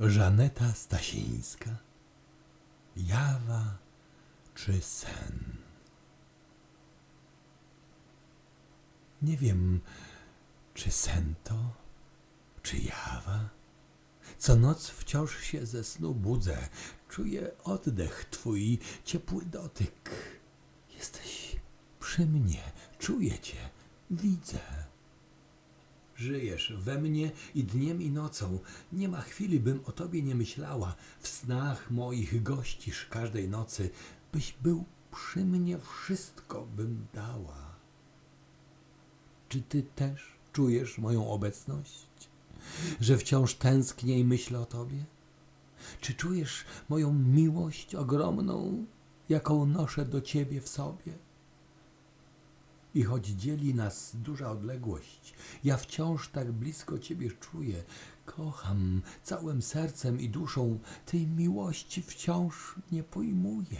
Żaneta Stasińska. Jawa czy sen? Nie wiem, czy sen to, czy jawa. Co noc wciąż się ze snu budzę. Czuję oddech twój, ciepły dotyk. Jesteś przy mnie, czuję cię, widzę. Żyjesz we mnie i dniem i nocą. Nie ma chwili, bym o tobie nie myślała. W snach moich gościsz każdej nocy. Byś był przy mnie, wszystko bym dała. Czy ty też czujesz moją obecność? Że wciąż tęsknię i myślę o tobie? Czy czujesz moją miłość ogromną, jaką noszę do ciebie w sobie? I choć dzieli nas duża odległość, ja wciąż tak blisko Ciebie czuję. Kocham całym sercem i duszą, tej miłości wciąż nie pojmuję.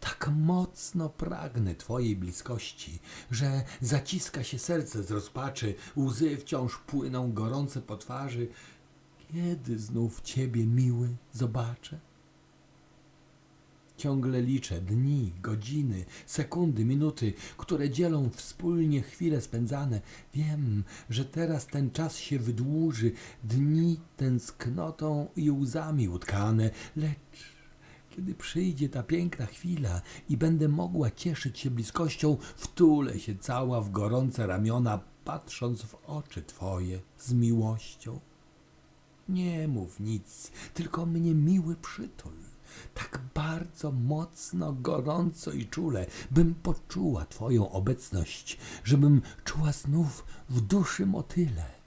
Tak mocno pragnę Twojej bliskości, że zaciska się serce z rozpaczy, łzy wciąż płyną gorące po twarzy. Kiedy znów Ciebie, miły, zobaczę? Ciągle liczę dni, godziny, sekundy, minuty, które dzielą wspólnie chwile spędzane. Wiem, że teraz ten czas się wydłuży, dni tęsknotą i łzami utkane, lecz kiedy przyjdzie ta piękna chwila i będę mogła cieszyć się bliskością, wtulę się cała w gorące ramiona, patrząc w oczy Twoje z miłością. Nie mów nic, tylko mnie miły przytul. Tak bardzo mocno, gorąco i czule, bym poczuła Twoją obecność, żebym czuła znów w duszy motyle.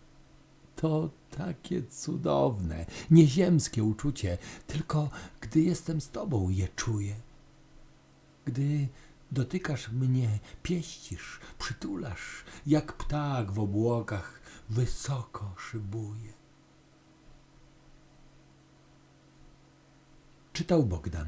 To takie cudowne, nieziemskie uczucie, tylko gdy jestem z Tobą je czuję. Gdy dotykasz mnie, pieścisz, przytulasz, jak ptak w obłokach wysoko szybuje. Czytał Bogdan.